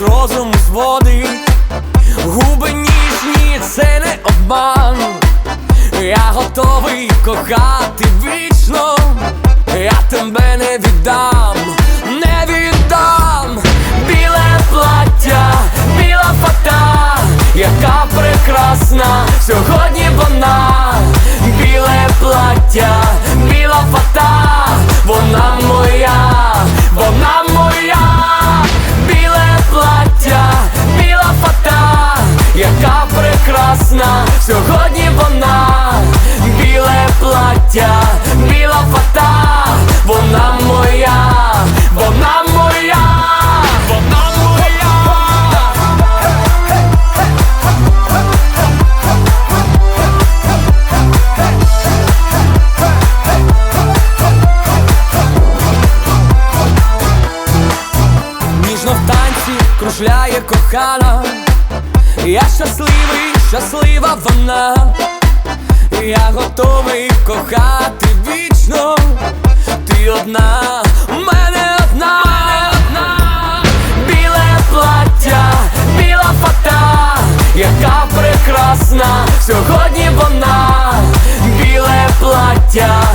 розум зводить, губи ніжні, це не обман. Я готовий кохати вічно, я тебе не віддам, кружляє кохана, я щасливий, щаслива вона, я готовий кохати вічно, ти одна, мене одна, мене одна, біле плаття, біла фата, яка прекрасна сьогодні вона, біле плаття.